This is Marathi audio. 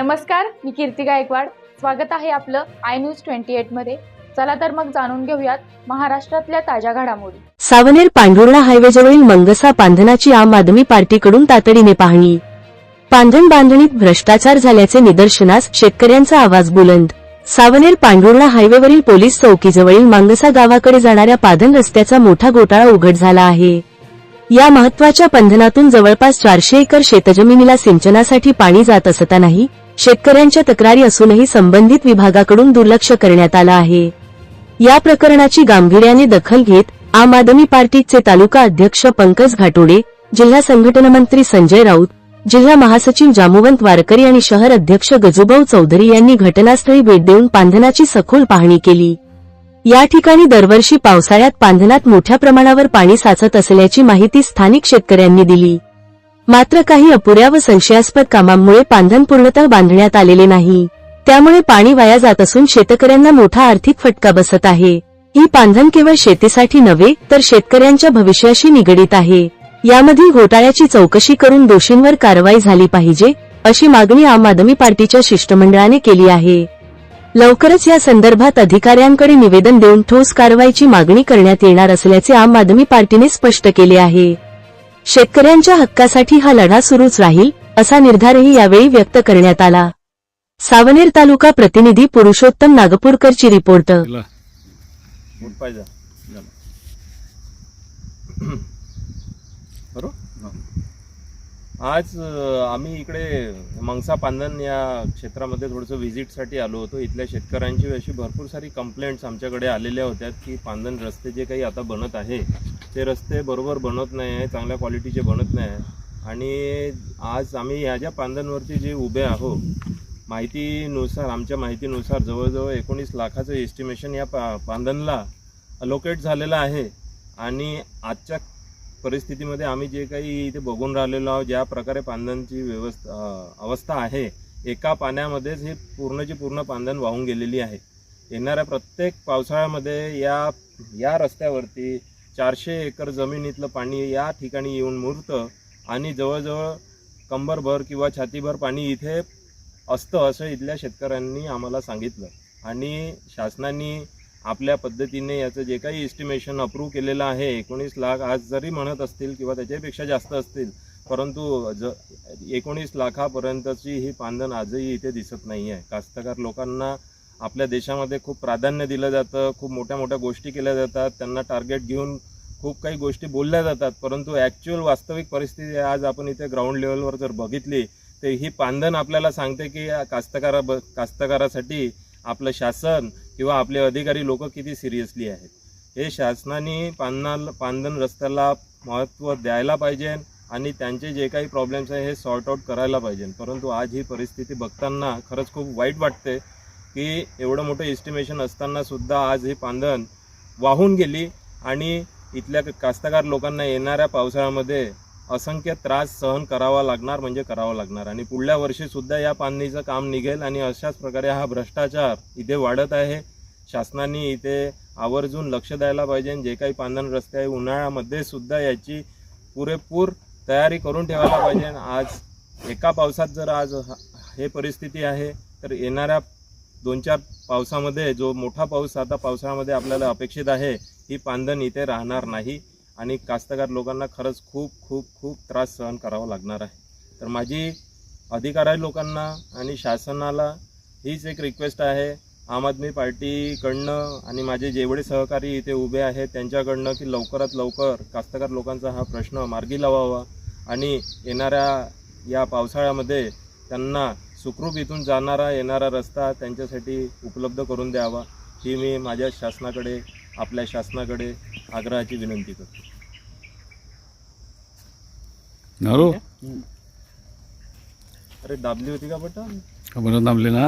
नमस्कार मी कीर्ती गायकवाड. स्वागत आहे आपलं आय न्यूज ट्वेंटी एटमध्ये. चला तर मग जाणून घेऊयात महाराष्ट्रातल्या ताज्या घडामोडी. सावनेर पांढुर्णा हायवेजवळील मंगसा बांधनाची आम आदमी पार्टीकडून तातडीने पाहणी. पांधण बांधणीत भ्रष्टाचार झाल्याचे निदर्शनास शेतकऱ्यांचा आवाज बुलंद. सावनेर पांढुर्णा हायवेवरील पोलीस चौकीजवळील मांगसा गावाकडे जाणाऱ्या पाधन रस्त्याचा मोठा घोटाळा उघड झाला आहे. या महत्त्वाच्या बंधनातून जवळपास चारशे एकर शेतजमिनीला सिंचनासाठी पाणी जात असतानाही शेतकऱ्यांच्या तक्रारी असूनही संबंधित विभागाकडून दुर्लक्ष करण्यात आलं आहे. या प्रकरणाची गांभीर्याने दखल घेत आम आदमी पार्टीचे तालुका अध्यक्ष पंकज घाटोडे जिल्हा संघटनमंत्री संजय राऊत जिल्हा महासचिव जामुवंत वारकरी आणि शहर अध्यक्ष गजुभाऊ चौधरी यांनी घटनास्थळी भेट देऊन पांधनाची सखोल पाहणी केली. या ठिकाणी दरवर्षी पावसाळ्यात पांधनात मोठ्या प्रमाणावर पाणी साचत असल्याची माहिती स्थानिक शेतकऱ्यांनी दिली. मात्र काही अपुऱ्या व संशयास्पद कामांमुळे पांधन पूर्णतः बांधण्यात आलेले नाही. त्यामुळे पाणी वाया जात असून शेतकऱ्यांना मोठा आर्थिक फटका बसत आहे. ही पांधन केवळ शेतीसाठी नव्हे तर शेतकऱ्यांच्या भविष्याशी निगडीत आहे. यामध्ये घोटाळ्याची चौकशी करून दोषींवर कारवाई झाली पाहिजे अशी मागणी आम आदमी पार्टीच्या शिष्टमंडळाने केली आहे. लवकरच या संदर्भात अधिकाऱ्यांकडे निवेदन देऊन ठोस कारवाईची मागणी करण्यात येणार असल्याचे आम आदमी पार्टीने स्पष्ट केले आहे. शेतकऱ्यांच्या हक्कासाठी हा लढा सुरूच राहील असा निर्धारही यावेळी व्यक्त करण्यात आला. सावनेर तालुका प्रतिनिधी पुरुषोत्तम नागपूरकरची रिपोर्ट. आज आम्ही इकडे मंगसा पांदन या क्षेत्रामध्ये थोडंसं व्हिजिटसाठी आलो होतो. इथल्या शेतकऱ्यांची अशी भरपूर सारी कंप्लेंट्स आमच्याकडे आलेल्या होत्या की पांदन रस्ते जे काही आता बनत आहे ते रस्ते बरोबर बनत नाही आहे चांगल्या क्वालिटीचे बनत नाही आहे. आणि आज आम्ही ह्या ज्या पांदनवरती जे उभे आहो माहितीनुसार आमच्या माहितीनुसार जवळजवळ एकोणीस लाखाचं एस्टिमेशन या पा पांदनला अलोकेट झालेलं आहे. आणि आजच्या परिस्थितीमध्ये आम्ही जे काही इथे बघून राहिलेलो आहोत ज्या प्रकारे पांदनची व्यवस्था अवस्था आहे एका पाण्यामध्येच हे पूर्णची पूर्ण पांदन वाहून गेलेली आहे. येणाऱ्या प्रत्येक पावसाळ्यामध्ये या या रस्त्यावरती चारशे एकर जमिनीतलं पाणी या ठिकाणी येऊन मुरतं आणि जवळजवळ कंबरभर किंवा छातीभर पाणी इथे असतं असं इथल्या शेतकऱ्यांनी आम्हाला सांगितलं. आणि शासनाने आपल्या पद्धतीने याचं जे काही एस्टिमेशन अप्रूव्ह केलेलं आहे एकोणीस लाख आज जरी म्हणत असतील किंवा त्याच्यापेक्षा जास्त असतील परंतु ज एकोणीस लाखापर्यंतची ही पांधन आजही इथे दिसत नाही आहे कास्तकार लोकांना आपल्या देशामध्ये खूप प्राधान्य दिलं जातं खूप मोठ्या मोठ्या गोष्टी केल्या जातात त्यांना टार्गेट घेऊन खूप काही गोष्टी बोलल्या जातात परंतु ॲक्च्युअल वास्तविक परिस्थिती आज आपण इथे ग्राउंड लेवलवर जर बघितली तर ही पांधन आपल्याला सांगते की कास्तकारा ब कास्तकारासाठी आपलं शासन किंवा आपले अधिकारी लोक किती सिरियसली आहेत. हे शासनाने पांदन पांधन रस्त्याला महत्त्व द्यायला पाहिजे आणि त्यांचे जे काही प्रॉब्लेम्स आहे हे सॉर्ट आउट करायला पाहिजे. परंतु आज ही परिस्थिती बघताना खरंच खूप वाईट वाटते. की एवढं मोठं एस्टिमेशन असताना सुद्धा आज ही पांधन वाहून गेली आणि इथल्या कास्तकार लोकांना येणाऱ्या पावसाळ्यामध्ये असंख्य त्रास सहन करावा लागणार म्हणजे करावा लागणार. आणि पुढल्या वर्षीसुद्धा या पांधणीचं काम निघेल आणि अशाच प्रकारे हा भ्रष्टाचार इथे वाढत आहे. शासनाने इथे आवर्जून लक्ष द्यायला पाहिजे जे काही पांधन रस्ते आहे उन्हाळ्यामध्ये सुद्धा याची पुरेपूर तयारी करून ठेवायला पाहिजे. आज एका पावसात जर आज हे परिस्थिती आहे तर येणाऱ्या दोन चार पावसामध्ये जो मोठा पाऊस आता पावसाळ्यामध्ये आपल्याला अपेक्षित आहे ही पांधन इथे राहणार नाही आणि कास्तकार लोकांना खरंच खूप खूप खूप त्रास सहन करावा लागणार आहे. तर माझी अधिकारी लोकांना आणि शासनाला हीच एक रिक्वेस्ट आहे. आम आदमी पार्टीकडनं आणि माझे जेवढे सहकारी इथे उभे आहेत त्यांच्याकडनं की लवकरात लवकर कास्तकार लोकांचा हा प्रश्न मार्गी लावावा आणि येणाऱ्या या पावसाळ्यामध्ये त्यांना सुखरूप इथून जाणारा येणारा रस्ता त्यांच्यासाठी उपलब्ध करून द्यावा ही मी माझ्या शासनाकडे आपल्या शासनाकडे आग्रहाची विनंती करतो. नारू अरे दाबली होती का बटन खबर थांबले ना.